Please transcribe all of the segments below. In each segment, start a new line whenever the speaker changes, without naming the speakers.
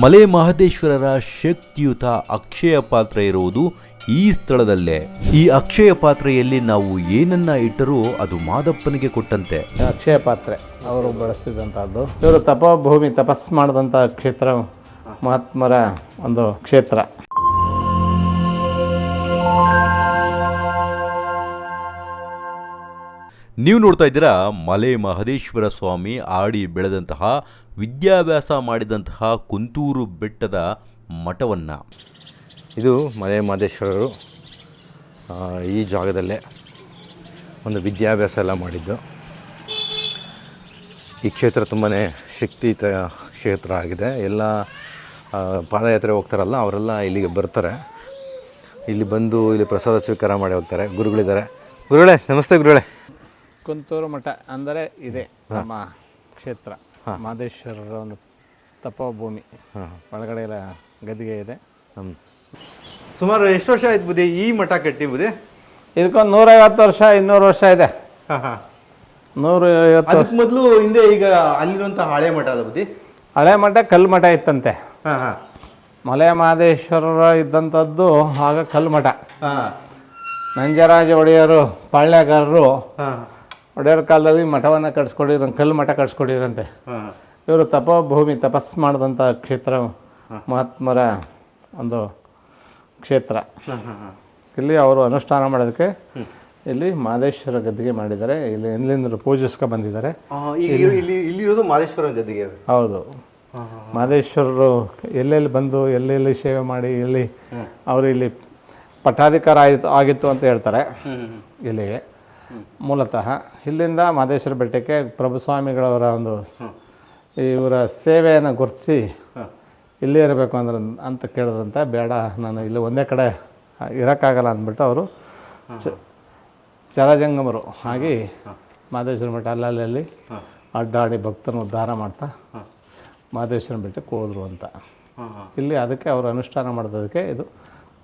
ಮಲೆ ಮಹದೇಶ್ವರರ ಶಕ್ತಿಯುತ ಅಕ್ಷಯ ಪಾತ್ರ ಇರುವುದು ಈ ಸ್ಥಳದಲ್ಲೇ. ಈ ಅಕ್ಷಯ ಪಾತ್ರೆಯಲ್ಲಿ ನಾವು ಏನನ್ನ ಇಟ್ಟರೂ ಅದು ಮಾದಪ್ಪನಿಗೆ ಕೊಟ್ಟಂತೆ.
ಅಕ್ಷಯ ಪಾತ್ರೆ ಅವರು ಬಳಸಿದಂತಹದ್ದು ಇವರು ತಪೋಭೂಮಿ ತಪಸ್ ಮಾಡಿದಂಥ ಕ್ಷೇತ್ರ ಮಹಾತ್ಮರ ಒಂದು ಕ್ಷೇತ್ರ.
ನೀವು ನೋಡ್ತಾ ಇದ್ದೀರಾ ಮಲೆ ಮಹದೇಶ್ವರ ಸ್ವಾಮಿ ಆಡಿ ಬೆಳೆದಂತಹ, ವಿದ್ಯಾಭ್ಯಾಸ ಮಾಡಿದಂತಹ ಕುಂತೂರು ಬೆಟ್ಟದ ಮಠವನ್ನು.
ಇದು ಮಲೆ ಮಹದೇಶ್ವರರು ಈ ಜಾಗದಲ್ಲೇ ಒಂದು ವಿದ್ಯಾಭ್ಯಾಸ ಎಲ್ಲ ಮಾಡಿದ್ದು. ಈ ಕ್ಷೇತ್ರ ತುಂಬಾ ಶಕ್ತಿಯುತ ಕ್ಷೇತ್ರ ಆಗಿದೆ. ಎಲ್ಲ ಪಾದಯಾತ್ರೆ ಹೋಗ್ತಾರಲ್ಲ, ಅವರೆಲ್ಲ ಇಲ್ಲಿಗೆ ಬರ್ತಾರೆ. ಇಲ್ಲಿ ಬಂದು ಇಲ್ಲಿ ಪ್ರಸಾದ ಸ್ವೀಕಾರ ಮಾಡಿ ಹೋಗ್ತಾರೆ. ಗುರುಗಳಿದ್ದಾರೆ. ಗುರುಗಳೇ, ನಮಸ್ತೆ ಗುರುಗಳೇ.
ಕುಂತೂರು ಮಠ ಅಂದರೆ ಇದೆ ನಮ್ಮ ಕ್ಷೇತ್ರ. ಮಹದೇಶ್ವರರ ಒಂದು ತಪೋಭೂಮಿ. ಒಳಗಡೆ ಎಲ್ಲ ಗದ್ದಿಗೆ ಇದೆ.
ಸುಮಾರು ಎಷ್ಟು ವರ್ಷ ಆಯ್ತು ಬುದ್ಧಿ ಈ ಮಠ ಕಟ್ಟಿ ಬುದ್ಧಿ
ಇದಕ್ಕೊಂದು ನೂರೈವತ್ತು ವರ್ಷ ಇನ್ನೂರು ವರ್ಷ ಇದೆ. ನೂರ
ಅದಕ್ಕೆ ಮೊದಲು ಹಿಂದೆ ಈಗ ಅಲ್ಲಿರುವಂಥ ಹಳೆ ಮಠ ಅದ ಬುದ್ಧಿ?
ಹಳೆ ಮಠ ಕಲ್ಲು ಮಠ ಇತ್ತಂತೆ. ಮಲೆ ಮಹದೇಶ್ವರರ ಇದ್ದಂಥದ್ದು ಆಗ ಕಲ್ಲು ಮಠ. ನಂಜರಾಜ ಒಡೆಯರು ಪಾಳ್ಯಗಾರರು ಒಡೆಯರ ಕಾಲದಲ್ಲಿ ಮಠವನ್ನು ಕಟ್ಸ್ಕೊಡಿದ್ರು ಕಲ್ಲು ಮಠ ಕಟ್ಸ್ಕೊಡಿದ್ರಂತೆ. ಇವರು ತಪೋಭೂಮಿ ತಪಸ್ ಮಾಡಿದಂಥ ಕ್ಷೇತ್ರ ಮಹಾತ್ಮರ ಒಂದು ಕ್ಷೇತ್ರ. ಇಲ್ಲಿ ಅವರು ಅನುಷ್ಠಾನ ಮಾಡೋದಕ್ಕೆ ಇಲ್ಲಿ ಮಾದೇಶ್ವರ ಗದ್ದಿಗೆ ಮಾಡಿದ್ದಾರೆ. ಇಲ್ಲಿ ಎಲ್ಲಿಂದ ಪೂಜಿಸ್ಕೊ ಬಂದಿದ್ದಾರೆ.
ಇಲ್ಲಿರೋದು ಮಾದೇಶ್ವರ ಗದ್ದಿಗೆ.
ಹೌದು. ಮಾದೇಶ್ವರರು ಎಲ್ಲೆಲ್ಲಿ ಬಂದು ಎಲ್ಲೆಲ್ಲಿ ಸೇವೆ ಮಾಡಿ ಎಲ್ಲಿ ಅವರು ಇಲ್ಲಿ ಪಟ್ಟಾಧಿಕಾರ ಆಯಿತು ಆಗಿತ್ತು ಅಂತ ಹೇಳ್ತಾರೆ. ಇಲ್ಲಿಗೆ. ಮೂಲತಃ ಇಲ್ಲಿಂದ ಮಹದೇಶ್ವರ ಬೆಟ್ಟಕ್ಕೆ ಪ್ರಭುಸ್ವಾಮಿಗಳವರ ಒಂದು ಇವರ ಸೇವೆಯನ್ನು ಗುರುತಿಸಿ ಇಲ್ಲೇ ಇರಬೇಕು ಅಂದ್ರೆ ಅಂತ ಕೇಳಿದ್ರಂತೆ ಬೇಡ ನಾನು ಇಲ್ಲಿ ಒಂದೇ ಕಡೆ ಇರೋಕ್ಕಾಗಲ್ಲ ಅಂದ್ಬಿಟ್ಟು ಅವರು ಚ ಚರಜಂಗಮರು ಆಗಿ ಮಹದೇಶ್ವರ ಬೆಟ್ಟ ಅಲ್ಲಲ್ಲಿ ಅಡ್ಡಾಡಿ ಭಕ್ತನ ಉದ್ಧಾರ ಮಾಡ್ತಾ ಮಹದೇಶ್ವರ ಬೆಟ್ಟಕ್ಕೆ ಹೋದರು ಅಂತ. ಇಲ್ಲಿ ಅದಕ್ಕೆ ಅವರು ಅನುಷ್ಠಾನ ಮಾಡೋದಕ್ಕೆ ಇದು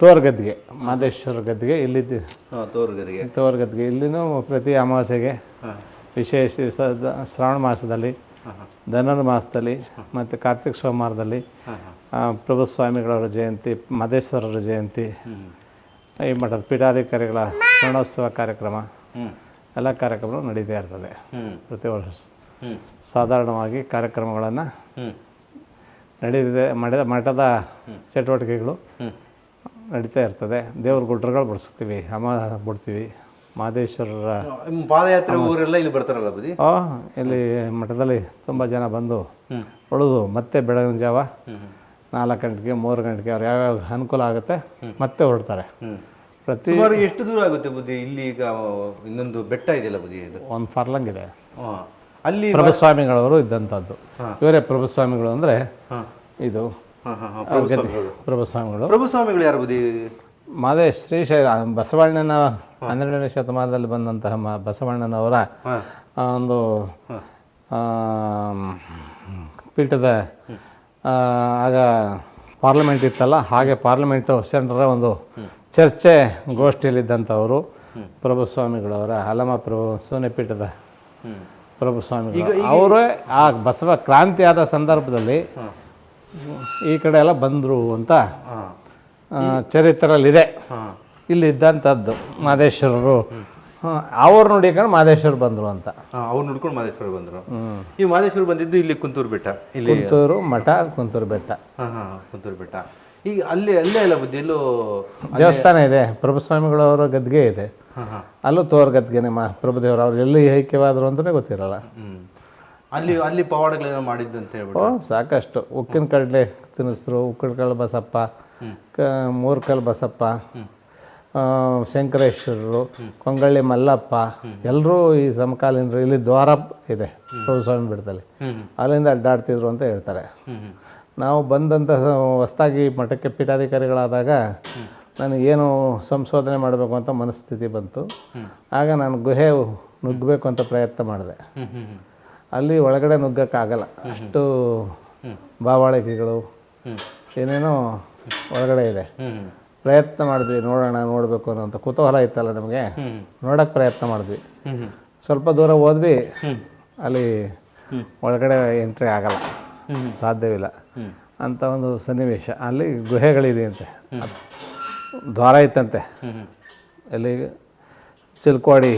ತೋರ್ ಗದ್ದಿಗೆ ಮಹದೇಶ್ವರ ಗದ್ದಿಗೆ ಇಲ್ಲಿದ್ದು
ಹಾಂ ತೋರು ಗದ್ದಿಗೆ
ಇಲ್ಲಿನೂ ಪ್ರತಿ ಅಮಾವಾಸ್ಯೆಗೆ ವಿಶೇಷ ಶ್ರಾವಣ ಮಾಸದಲ್ಲಿ ಧನುರ್ ಮಾಸದಲ್ಲಿ ಮತ್ತು ಕಾರ್ತಿಕ ಸೋಮವಾರದಲ್ಲಿ ಪ್ರಭು ಸ್ವಾಮಿಗಳವರ ಜಯಂತಿ ಮಹದೇಶ್ವರರ ಜಯಂತಿ ಈ ಮಠದ ಪೀಠಾಧಿಕಾರಿಗಳ ಸ್ಮರಣೋತ್ಸವ ಕಾರ್ಯಕ್ರಮ ಎಲ್ಲ ಕಾರ್ಯಕ್ರಮಗಳು ನಡೀತಾ ಇರ್ತದೆ. ಪ್ರತಿ ವರ್ಷ ಸಾಧಾರಣವಾಗಿ ಕಾರ್ಯಕ್ರಮಗಳನ್ನು ಮಠದ ಮಠದ ಚಟುವಟಿಕೆಗಳು. ನಡೀತಾ ಇರ್ತದೆ. ದೇವ್ರ ಗುಡ್ರಗಳು ಬಡಿಸ್ತೀವಿ ಅಮ್ಮ ಬಿಡ್ತೀವಿ ಮಹದೇಶ್ವರರ
ಪಾದಯಾತ್ರೆ ಊರೆಲ್ಲ ಇಲ್ಲಿ ಬರ್ತಾರಲ್ಲ ಬದಿ
ಹಾಂ ಇಲ್ಲಿ ಮಠದಲ್ಲಿ ತುಂಬ ಜನ ಬಂದು ಉಳಿದು ಮತ್ತೆ ಬೆಳಗಿನ ಜಾವ ನಾಲ್ಕು ಗಂಟೆಗೆ ಮೂರು ಗಂಟೆಗೆ ಅವ್ರು ಯಾವ್ಯಾವ ಅನುಕೂಲ ಆಗುತ್ತೆ ಮತ್ತೆ ಹೊರಡ್ತಾರೆ. ಪ್ರತಿ
ಎಷ್ಟು ದೂರ ಆಗುತ್ತೆ ಬುದ್ಧಿ? ಇಲ್ಲಿ ಈಗ ಇನ್ನೊಂದು ಬೆಟ್ಟ ಇದೆಯಲ್ಲ ಬುದ್ಧಿ ಇದು?
ಒಂದು ಫರ್ಲಂಗ್ ಇದೆ.
ಅಲ್ಲಿ
ಪ್ರಭುಸ್ವಾಮಿಗಳವರು ಇದ್ದಂಥದ್ದು. ಇವರೇ ಪ್ರಭುಸ್ವಾಮಿಗಳು ಅಂದರೆ ಇದು
ಪ್ರಭು ಸ್ವಾಮಿಗಳು ಯಾರು ಬದಿ
ಮಾದೇಶ್ ಶ್ರೀಶೈಲ ಬಸವಣ್ಣನ ಹನ್ನೆರಡನೇ ಶತಮಾನದಲ್ಲಿ ಬಂದಂತಹ ಮ ಬಸವಣ್ಣನವರ ಒಂದು ಪೀಠದ ಆಗ ಪಾರ್ಲಿಮೆಂಟ್ ಇತ್ತಲ್ಲ ಹಾಗೆ ಪಾರ್ಲಿಮೆಂಟ್ ಸೆಂಟ್ರ ಒಂದು ಚರ್ಚೆ ಗೋಷ್ಠಿಯಲ್ಲಿದ್ದಂಥವರು ಪ್ರಭುಸ್ವಾಮಿಗಳವರ ಹಲಮ ಪ್ರಭು ಸೋನೆಪೀಠದ ಪ್ರಭುಸ್ವಾಮಿಗಳು. ಅವರೇ ಆ ಬಸವ ಕ್ರಾಂತಿ ಆದ ಸಂದರ್ಭದಲ್ಲಿ ಈ ಕಡೆ ಎಲ್ಲ ಬಂದರು ಅಂತ
ಚರಿತ್ರಲ್ಲಿದೆ
ಇಲ್ಲಿ ಇದ್ದಂಥದ್ದು ಮಾದೇಶ್ವರರು. ಅವ್ರು ನೋಡಿಕೊಂಡು ಮಾದೇಶ್ವರ ಬಂದರು ಅಂತ.
ಅವ್ರು ನೋಡ್ಕೊಂಡು ಮಾದೇಶ್ವರ ಬಂದರು. ಈ ಮಾದೇಶ್ವರ ಬಂದಿದ್ದು ಇಲ್ಲಿ ಕುಂತೂರು ಬೆಟ್ಟ. ಇಲ್ಲಿ
ಕುಂತೂರು ಮಠ ಕುಂತೂರು ಬೆಟ್ಟ.
ಕುಂತೂರು ಬೆಟ್ಟ. ಈಗ ಅಲ್ಲಿ ಅಲ್ಲೇ ಇಲ್ಲ ಬುದ್ಧಿ ಇಲ್ಲೂ
ದೇವಸ್ಥಾನ ಇದೆ. ಪ್ರಭುಸ್ವಾಮಿಗಳವರ ಗದ್ಗೆ ಇದೆ. ಅಲ್ಲೂ ತೋರ್ ಗದ್ಗೆನೆ ಮಾ ಪ್ರಭುದೇವರು ಅವ್ರು ಎಲ್ಲಿ ಐಕ್ಯವಾದರು ಅಂತಲೇ ಗೊತ್ತಿರಲ್ಲ.
ಹ್ಞೂ ಅಲ್ಲಿ ಅಲ್ಲಿ ಪವಾಡಗಳೇನೋ ಅಂತ ಹೇಳ್ಬಿಟ್ಟು.
ಓ ಸಾಕಷ್ಟು. ಉಕ್ಕಿನ ಕಡಲೆ ತಿನ್ನಿಸಿದ್ರು ಉಕ್ಕಿನ ಬಸಪ್ಪ ಕ ಮೂರ್ಕಲ್ ಬಸಪ್ಪ ಶಂಕರೇಶ್ವರರು ಕೊಂಗಳ್ಳಿ ಮಲ್ಲಪ್ಪ ಎಲ್ಲರೂ ಈ ಸಮಕಾಲೀನರು. ಇಲ್ಲಿ ದ್ವಾರ ಇದೆ ಪ್ರಭುಸ್ವಾಮಿ ಬಿಡ್ತಲ್ಲಿ ಅಲ್ಲಿಂದ ಅಡ್ಡಾಡ್ತಿದ್ರು ಅಂತ ಹೇಳ್ತಾರೆ. ನಾವು ಬಂದಂಥ ಹೊಸ್ದಾಗಿ ಮಠಕ್ಕೆ ಪೀಠಾಧಿಕಾರಿಗಳಾದಾಗ ನನಗೇನು ಸಂಶೋಧನೆ ಮಾಡಬೇಕು ಅಂತ ಮನಸ್ಥಿತಿ ಬಂತು. ಆಗ ನಾನು ಗುಹೆ ನುಗ್ಗಬೇಕು ಅಂತ ಪ್ರಯತ್ನ ಮಾಡಿದೆ. ಅಲ್ಲಿ ಒಳಗಡೆ ನುಗ್ಗಕ್ಕಾಗಲ್ಲ. ಅಷ್ಟು ಬಾವಾಳಿಕೆಗಳು ಏನೇನೋ ಒಳಗಡೆ ಇದೆ. ಪ್ರಯತ್ನ ಮಾಡಿದ್ವಿ ನೋಡೋಣ ನೋಡಬೇಕು ಅನ್ನೋಂಥ ಕುತೂಹಲ ಇತ್ತಲ್ಲ ನಮಗೆ? ನೋಡೋಕೆ ಪ್ರಯತ್ನ ಮಾಡಿದ್ವಿ. ಸ್ವಲ್ಪ ದೂರ ಹೋದ್ವಿ ಅಲ್ಲಿ ಒಳಗಡೆ ಎಂಟ್ರಿ ಆಗಲ್ಲ. ಸಾಧ್ಯವಿಲ್ಲ. ಅಂತ ಒಂದು ಸನ್ನಿವೇಶ. ಅಲ್ಲಿ ಗುಹೆಗಳಿದೆಯಂತೆ. ದ್ವಾರ ಇತ್ತಂತೆ. ಅಲ್ಲಿ ಚಿಲ್ಕೋಡಿ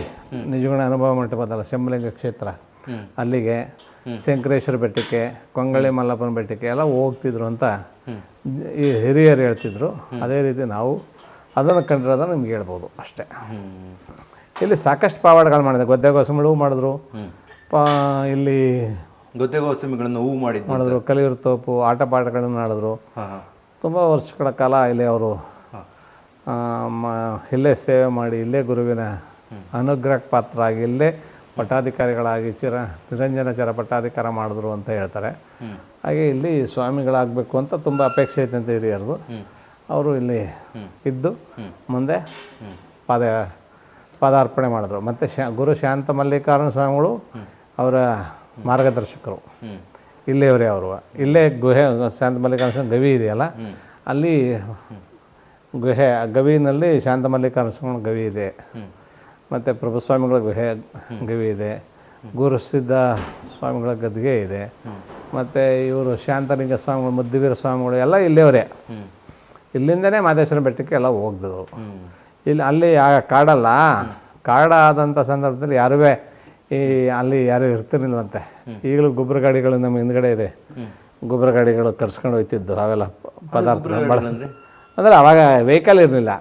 ನಿಜಗುಣ ಅನುಭವ ಮಂಟಪದಲ್ಲ ಶಂಭಲಿಂಗ ಕ್ಷೇತ್ರ. ಅಲ್ಲಿಗೆ ಶಂಕರೇಶ್ವರ ಬೆಟ್ಟಕ್ಕೆ ಕೊಂಗಳಿ ಮಲ್ಲಪ್ಪನ ಬೆಟ್ಟಕ್ಕೆ ಎಲ್ಲ ಹೋಗ್ತಿದ್ರು ಅಂತ ಈ ಹಿರಿಯರು ಹೇಳ್ತಿದ್ರು. ಅದೇ ರೀತಿ ನಾವು ಅದನ್ನು ಕಂಡಿರೋದನ್ನು ನಿಮ್ಗೆ ಹೇಳ್ಬೋದು ಅಷ್ಟೇ. ಇಲ್ಲಿ ಸಾಕಷ್ಟು ಪಾವಾಡಗಳು ಮಾಡಿದೆ ಗೊದ್ದೆಗೋಸಮಿಳು ಮಾಡಿದ್ರು. ಪಾ ಇಲ್ಲಿ
ಗೋಸಮಿಗಳನ್ನು ಹೂವು ಮಾಡಿ
ಮಾಡಿದ್ರು. ಕಲಿಯೂರು ತೋಪು ಆಟ ಪಾಠಗಳನ್ನು ಆಡಿದ್ರು ತುಂಬ ವರ್ಷಗಳ ಕಾಲ ಇಲ್ಲಿ ಅವರು ಇಲ್ಲೇ ಸೇವೆ ಮಾಡಿ ಇಲ್ಲೇ ಗುರುವಿನ ಪಾತ್ರ ಆಗಿ ಇಲ್ಲೇ ಪಟ್ಟಾಧಿಕಾರಿಗಳಾಗಿ ಚಿರ ನಿರಂಜನಾಚಾರ ಪಟ್ಟಾಧಿಕಾರ ಮಾಡಿದ್ರು ಅಂತ ಹೇಳ್ತಾರೆ. ಹಾಗೆ ಇಲ್ಲಿ ಸ್ವಾಮಿಗಳಾಗಬೇಕು ಅಂತ ತುಂಬ ಅಪೇಕ್ಷೆ ಐತಂತೆ ಹಿರಿಯರದು. ಅವರು ಇಲ್ಲಿ ಇದ್ದು ಮುಂದೆ ಪಾದ, ಪಾದಾರ್ಪಣೆ ಮಾಡಿದ್ರು. ಮತ್ತು ಶಾ, ಗುರು ಶಾಂತ ಮಲ್ಲಿಕಾರ್ಜುನ ಸ್ವಾಮಿಗಳು ಅವರ ಮಾರ್ಗದರ್ಶಕರು. ಇಲ್ಲಿಯವರೇ ಅವರು. ಇಲ್ಲೇ ಗುಹೆ, ಶಾಂತ ಮಲ್ಲಿಕಾರ್ಜುನ ಗವಿ ಇದೆಯಲ್ಲ? ಅಲ್ಲಿ ಗುಹೆ, ಗವಿನಲ್ಲಿ ಶಾಂತ ಮಲ್ಲಿಕಾರ್ಜುನ ಗವಿ ಇದೆ. ಮತ್ತು ಪ್ರಭುಸ್ವಾಮಿಗಳ ಗುಹೆ ಗವಿ ಇದೆ. ಗುರುಸಿದ್ಧ ಸ್ವಾಮಿಗಳ ಗದ್ಗೆ ಇದೆ. ಮತ್ತು ಇವರು ಶಾಂತಲಿಂಗ ಸ್ವಾಮಿಗಳು ಮುದ್ದುವೀರ ಸ್ವಾಮಿಗಳು ಎಲ್ಲ ಇಲ್ಲಿಯವರೇ. ಇಲ್ಲಿಂದನೇ ಮಾದೇಶ್ವರ ಬೆಟ್ಟಕ್ಕೆ ಎಲ್ಲ ಹೋಗ್ದು ಇಲ್ಲಿ ಅಲ್ಲಿ ಆ ಕಾಡಲ್ಲ. ಕಾಡಾದಂಥ ಸಂದರ್ಭದಲ್ಲಿ ಯಾರೂ ಈ ಅಲ್ಲಿ ಯಾರೂ ಇರ್ತಿರ್ಲಿಲ್ವಂತೆ ಈಗಲೂ ಗೊಬ್ಬರ ಗಾಡಿಗಳು ನಮ್ಮ ಹಿಂದ್ಗಡೆ ಇದೆ. ಗೊಬ್ಬರ ಗಾಡಿಗಳು ಕರ್ಸ್ಕೊಂಡು ಹೋಯ್ತಿದ್ದು. ಅವೆಲ್ಲ ಪದಾರ್ಥ ಅಂದರೆ ಅವಾಗ ವೆಹಿಕಲ್ ಇರಲಿಲ್ಲ.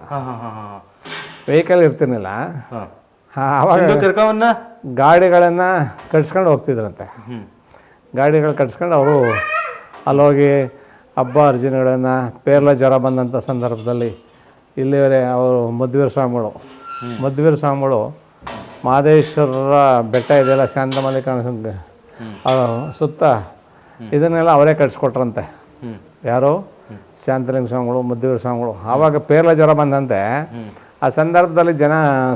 ವೆಹಿಕಲ್ ಇರ್ತಿರ್ಲಿಲ್ಲ
ಗಾಡಿಗಳನ್ನ
ಗಾಡಿಗಳನ್ನು ಕಟ್ಸ್ಕೊಂಡು ಹೋಗ್ತಿದ್ರಂತೆ. ಗಾಡಿಗಳು ಕಟ್ಸ್ಕೊಂಡು ಅವರು ಅಲ್ಲೋಗಿ ಹಬ್ಬ ಅರ್ಜುನಗಳನ್ನು ಪೇರ್ಲ ಜ್ವರ ಬಂದಂಥ ಸಂದರ್ಭದಲ್ಲಿ ಇಲ್ಲಿವರೆ ಅವರು ಮಧ್ವೀರ ಸ್ವಾಮಿಗಳು. ಮಧ್ವೀರ ಸ್ವಾಮಿಗಳು ಮಹದೇಶ್ವರರ ಬೆಟ್ಟ ಇದೆಯಲ್ಲ ಶಾಂತ ಮಲ್ಲಿಕಾರ್ಜುನ ಸುತ್ತ ಇದನ್ನೆಲ್ಲ ಅವರೇ ಕಟ್ಸ್ಕೊಟ್ರಂತೆ. ಯಾರು? ಶಾಂತಲಿಂಗ ಸ್ವಾಮಿಗಳು ಮಧ್ವೀರ ಸ್ವಾಮಿಗಳು. ಆವಾಗ ಪೇರ್ಲ ಜ್ವರ ಬಂದಂತೆ ಆ ಸಂದರ್ಭದಲ್ಲಿ ಜನ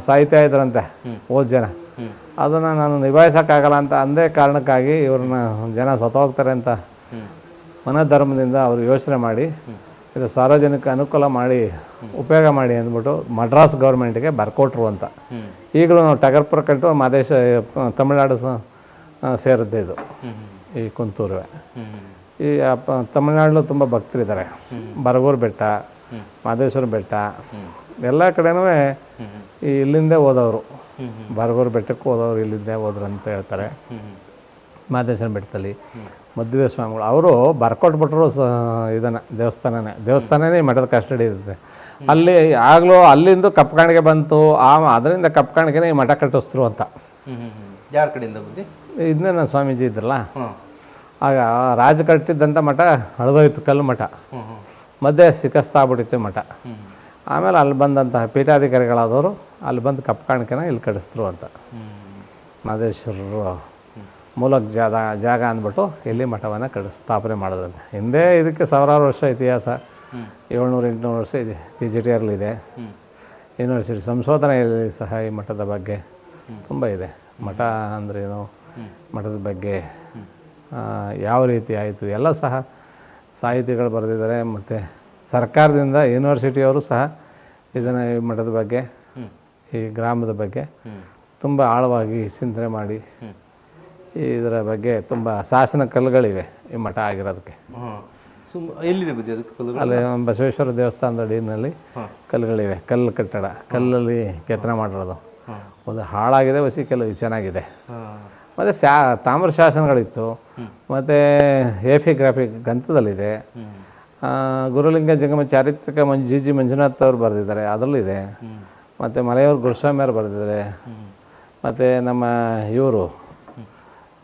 ಸಾಯ್ತಾ ಇದ್ರಂತೆ ಓದ್ ಜನ. ಅದನ್ನು ನಾನು ನಿಭಾಯಿಸೋಕ್ಕಾಗಲ್ಲ ಅಂತ ಅಂದೇ ಕಾರಣಕ್ಕಾಗಿ ಇವ್ರನ್ನ ಜನ ಸತೋಗ್ತಾರೆ ಅಂತ ಮನೋಧರ್ಮದಿಂದ ಅವರು ಯೋಚನೆ ಮಾಡಿ ಇದು ಸಾರ್ವಜನಿಕ ಅನುಕೂಲ ಮಾಡಿ ಉಪಯೋಗ ಮಾಡಿ ಅಂದ್ಬಿಟ್ಟು ಮಡ್ರಾಸ್ ಗೌರ್ಮೆಂಟ್ಗೆ ಬರ್ಕೊಟ್ರು ಅಂತ. ಈಗಲೂ ನಾವು ಟಗರ್ಪುರ ಕಟ್ಟು ಮಾದೇಶ ತಮಿಳ್ನಾಡು ಸೇರಿದ್ದೆ ಇದು. ಈ ಕುಂತೂರುವೆ. ಈ ಅಪ್ಪ ತಮಿಳ್ನಾಡಲ್ಲೂ ತುಂಬ ಭಕ್ತರಿದ್ದಾರೆ. ಬರಗೂರು ಬೆಟ್ಟ ಮಾದೇಶ್ವರ ಬೆಟ್ಟ. ಎಲ್ಲ ಕಡೆನೂ ಈ ಇಲ್ಲಿಂದೇ ಹೋದವರು. ಬರಗೂರು ಬೆಟ್ಟಕ್ಕೆ ಹೋದವರು ಇಲ್ಲಿಂದೇ ಹೋದ್ರು ಅಂತ ಹೇಳ್ತಾರೆ. ಮಾದೇಶ್ವರ ಬೆಟ್ಟದಲ್ಲಿ. ಮದುವೆ ಸ್ವಾಮಿಗಳು. ಅವರು ಬರ್ಕೊಟ್ಬಿಟ್ರು ಸ ಇದನ್ನ ದೇವಸ್ಥಾನನೇ. ದೇವಸ್ಥಾನನೇ ಈ ಮಠದ ಕಸ್ಟಡಿ ಇರುತ್ತೆ. ಅಲ್ಲಿ ಆಗಲೂ ಅಲ್ಲಿಂದ ಕಪ್ಕಾಣಿಗೆ ಬಂತು. ಆ ಅದರಿಂದ ಕಪ್ಕಾಣಿಗೆನೇ ಈ ಮಠ ಕಟ್ಟಿಸ್ತರು ಅಂತ.
ಯಾರ ಕಡೆಯಿಂದ ಬಂದು?
ಇದನ್ನೇ ನನ್ನ ಸ್ವಾಮೀಜಿ ಇದ್ರಲ್ಲ. ಆಗ ರಾಜ ಕಟ್ಟಿದ್ದಂಥ ಮಠ ಹಳದೋಯ್ತು ಕಲ್ಲು ಮಠ. ಮಧ್ಯೆ ಸಿಕ್ಕಸ್ತಾಗ್ಬಿಟ್ಟಿತ್ತು ಮಠ. ಆಮೇಲೆ ಅಲ್ಲಿ ಬಂದಂತಹ ಪೀಠಾಧಿಕಾರಿಗಳಾದವರು ಅಲ್ಲಿ ಬಂದು ಕಪ್ಕಾಣಿಕೆನ ಇಲ್ಲಿ ಕಡಿಸ್ತರು ಅಂತ. ಮಾದೇಶ್ವರರು ಮೂಲಕ ಜಾಗ ಜಾಗ ಅಂದ್ಬಿಟ್ಟು ಇಲ್ಲಿ ಮಠವನ್ನು ಕಡ ಸ್ಥಾಪನೆ ಮಾಡೋದಂತೆ ಹಿಂದೆ ಇದಕ್ಕೆ ಸಾವಿರಾರು ವರ್ಷ ಇತಿಹಾಸ. ಏಳ್ನೂರು, ಎಂಟುನೂರು ವರ್ಷ ಇದೆ. ಪಿ ಜಿ ಟಿ ಆರ್ಲಿದೆ ಯೂನಿವರ್ಸಿಟಿ ಸಂಶೋಧನೆಯಲ್ಲಿ ಸಹ ಈ ಮಠದ ಬಗ್ಗೆ ತುಂಬ ಇದೆ. ಮಠ ಅಂದ್ರೇನು ಮಠದ ಬಗ್ಗೆ ಯಾವ ರೀತಿ ಆಯಿತು? ಎಲ್ಲ ಸಹ ಸಾಹಿತಿಗಳು ಬರೆದಿದ್ದಾರೆ ಮತ್ತು ಸರ್ಕಾರದಿಂದ ಯೂನಿವರ್ಸಿಟಿಯವರು ಸಹ ಇದನ್ನು ಈ ಮಠದ ಬಗ್ಗೆ ಈ ಗ್ರಾಮದ ಬಗ್ಗೆ ತುಂಬ ಆಳವಾಗಿ ಚಿಂತನೆ ಮಾಡಿ ಇದರ ಬಗ್ಗೆ ತುಂಬ ಶಾಸನ ಕಲ್ಲುಗಳಿವೆ ಈ ಮಠ ಆಗಿರೋದಕ್ಕೆ.
ಹಾಂ. ಸುಮ್ ಎಲ್ಲಿದೆ ಬುದ್ಧಿ ಅದಕ್ಕೆ ಕಲ್ಲುಗಳು?
ಅಲ್ಲಿ ಬಸವೇಶ್ವರ ದೇವಸ್ಥಾನದ ಅಡಿನಲ್ಲಿ ಕಲ್ಲುಗಳಿವೆ ಕಲ್ಲು ಕಟ್ಟಡ ಕಲ್ಲಲ್ಲಿ ಕೆತ್ತನೆ ಮಾಡಿರೋದು. ಒಂದು ಹಾಳಾಗಿದೆ ವಸಿ ಕೆಲವು ಚೆನ್ನಾಗಿದೆ. ಮತ್ತು ಶಾ ತಾಮ್ರ ಶಾಸನಗಳಿತ್ತು. ಮತ್ತು ಏಫಿಗ್ರಾಫಿ ಗ್ರಂಥದಲ್ಲಿದೆ. ಗುರುಲಿಂಗ ಜಂಗಮ ಚಾರಿತ್ರಿಕ ಮಂಜು ಜಿ ಜಿ ಮಂಜುನಾಥ್ ಅವರು ಬರೆದಿದ್ದಾರೆ ಅದರಲ್ಲಿದೆ. ಮತ್ತು ಮಲೆಯವರು ಗುರುಸ್ವಾಮಿ ಅವರು ಬರೆದಿದ್ದಾರೆ. ಮತ್ತು ನಮ್ಮ ಇವರು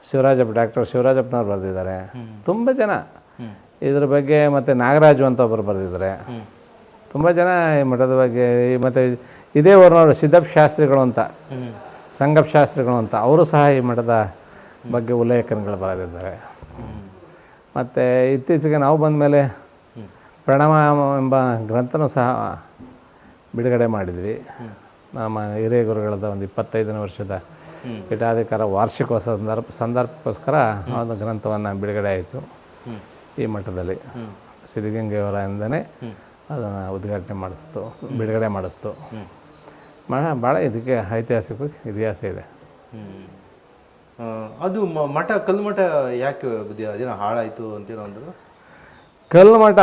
ಶಿವರಾಜಪ್ಪ ಡಾಕ್ಟರ್ ಶಿವರಾಜಪ್ಪನವ್ರು ಬರೆದಿದ್ದಾರೆ. ತುಂಬ ಜನ. ಇದ್ರ ಬಗ್ಗೆ ಮತ್ತು ನಾಗರಾಜು ಅಂತ ಒಬ್ಬರು ಬರೆದಿದ್ದಾರೆ. ತುಂಬ ಜನ ಈ ಮಠದ ಬಗ್ಗೆ ಮತ್ತು ಇದೇ ಊರಿನವರು ಸಿದ್ದಪ್ಪ ಶಾಸ್ತ್ರಿಗಳು ಅಂತ. ಸಂಗಪ್ಪ ಶಾಸ್ತ್ರಿಗಳು ಅಂತ ಅವರು ಸಹ ಈ ಮಠದ ಬಗ್ಗೆ ಉಲ್ಲೇಖನಗಳು ಬರೆದಿದ್ದಾರೆ. ಮತ್ತು ಇತ್ತೀಚೆಗೆ ನಾವು ಬಂದ ಮೇಲೆ ಪ್ರಣಾಮ ಎಂಬ ಗ್ರಂಥನೂ ಸಹ ಬಿಡುಗಡೆ ಮಾಡಿದ್ವಿ. ನಮ್ಮ ಹಿರಿಯ ಗುರುಗಳದ ಒಂದು ಇಪ್ಪತ್ತೈದನೇ ವರ್ಷದ ಪೀಠಾಧಿಕಾರ ವಾರ್ಷಿಕೋತ್ಸವ ಸಂದರ್ಭ, ಸಂದರ್ಭಕ್ಕೋಸ್ಕರ ಒಂದು ಗ್ರಂಥವನ್ನು ಬಿಡುಗಡೆ ಆಯಿತು. ಈ ಮಠದಲ್ಲಿ ಸಿದ್ಧಗಂಗೆಯವರಿಂದನೇ ಅದನ್ನು ಉದ್ಘಾಟನೆ ಮಾಡಿಸ್ತು, ಬಿಡುಗಡೆ ಮಾಡಿಸ್ತು. ಭಾಳ ಭಾಳ ಇದಕ್ಕೆ ಐತಿಹಾಸಿಕ ಇತಿಹಾಸ ಇದೆ.
ಅದು ಮಠ ಕಲ್ಲು ಮಠ ಯಾಕೆ ಅದೇನೋ ಹಾಳಾಯಿತು ಅಂತೇನೋ ಅಂದರು?
ಕಲ್ಲು ಮಠ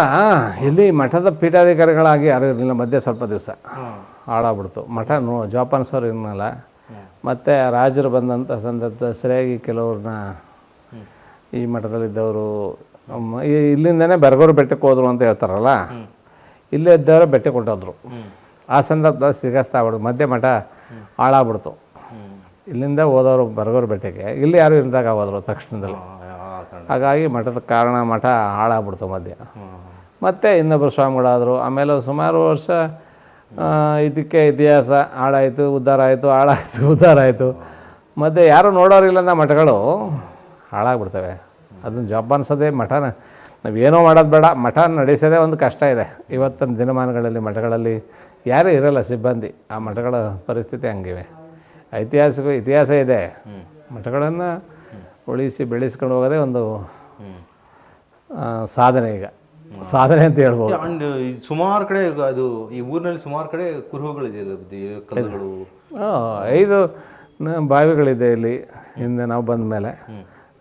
ಇಲ್ಲಿ ಮಠದ ಪೀಠಾಧಿಕಾರಿಗಳಾಗಿ ಯಾರು ಇರಲಿಲ್ಲ ಮಧ್ಯೆ ಸ್ವಲ್ಪ ದಿವಸ ಹಾಳಾಗ್ಬಿಡ್ತು. ಮಠ ನೋ ಜೋಪಾನ್ ಸರ್ ಇರಲಿಲ್ಲ ಮತ್ತು ರಾಜರು ಬಂದಂಥ ಸಂದರ್ಭ ಸರಿಯಾಗಿ ಕೆಲವ್ರನ್ನ ಈ ಮಠದಲ್ಲಿದ್ದವರು ಇಲ್ಲಿಂದನೇ ಬೆರಗೂರು ಬೆಟ್ಟಕ್ಕೆ ಹೋದ್ರು ಅಂತ ಹೇಳ್ತಾರಲ್ಲ. ಇಲ್ಲೇ ಇದ್ದವರು ಬೆಟ್ಟಕ್ಕೆ ಕೊಟ್ಟೋದ್ರು ಆ ಸಂದರ್ಭದಲ್ಲಿ ಸಿಗಸ್ತಾ ಆಗ್ಬಿಡ್ತು ಮಧ್ಯ ಮಠ ಹಾಳಾಗ್ಬಿಡ್ತು. ಇಲ್ಲಿಂದ ಹೋದವರು ಬರಗೋರು ಬೆಟ್ಟಕ್ಕೆ. ಇಲ್ಲಿ ಯಾರು ಇಲ್ದಾಗ ಹೋದ್ರು ತಕ್ಷಣದಲ್ಲಿ. ಹಾಗಾಗಿ ಮಠದ ಕಾರಣ ಮಠ ಹಾಳಾಗ್ಬಿಡ್ತು ಮಧ್ಯ ಮತ್ತೆ ಇನ್ನೊಬ್ಬರು ಸ್ವಾಮಿಗಳಾದರು. ಆಮೇಲೆ ಸುಮಾರು ವರ್ಷ ಇದಕ್ಕೆ ಇತಿಹಾಸ ಹಾಳಾಯಿತು ಉದ್ಧಾರ ಆಯಿತು ಹಾಳಾಯಿತು ಉದ್ಧಾರ ಆಯಿತು. ಮತ್ತು ಯಾರು ನೋಡೋರಿಲ್ಲ ಮಠಗಳು ಹಾಳಾಗ್ಬಿಡ್ತವೆ. ಅದನ್ನು ಅನ್ಸೋದೆ ಮಠನ ನಾವೇನೋ ಮಾಡೋದು ಬೇಡ. ಮಠ ನಡೆಸೋದೇ ಒಂದು ಕಷ್ಟ ಇದೆ. ಇವತ್ತಿನ ದಿನಮಾನಗಳಲ್ಲಿ ಮಠಗಳಲ್ಲಿ ಯಾರೂ ಇರಲ್ಲ ಸಿಬ್ಬಂದಿ. ಆ ಮಠಗಳ ಪರಿಸ್ಥಿತಿ ಹಂಗಿವೆ. ಐತಿಹಾಸಿಕ ಇತಿಹಾಸ ಇದೆ. ಮಠಗಳನ್ನು ಉಳಿಸಿ ಬೆಳೆಸ್ಕೊಂಡು ಹೋಗೋದೇ ಒಂದು ಸಾಧನೆ ಈಗ. ಸಾಧನೆ ಅಂತ ಹೇಳ್ಬೋದು.
ಅಂಡ್ ಸುಮಾರು ಕಡೆ ಈಗ ಅದು ಈ ಊರಿನಲ್ಲಿ ಸುಮಾರು ಕಡೆ ಕುರುಹುಗಳಿದೆ ಕಲ್ಲುಗಳು
ಐದು ಬಾವಿಗಳಿದೆ ಇಲ್ಲಿ ಹಿಂದೆ ನಾವು ಬಂದ ಮೇಲೆ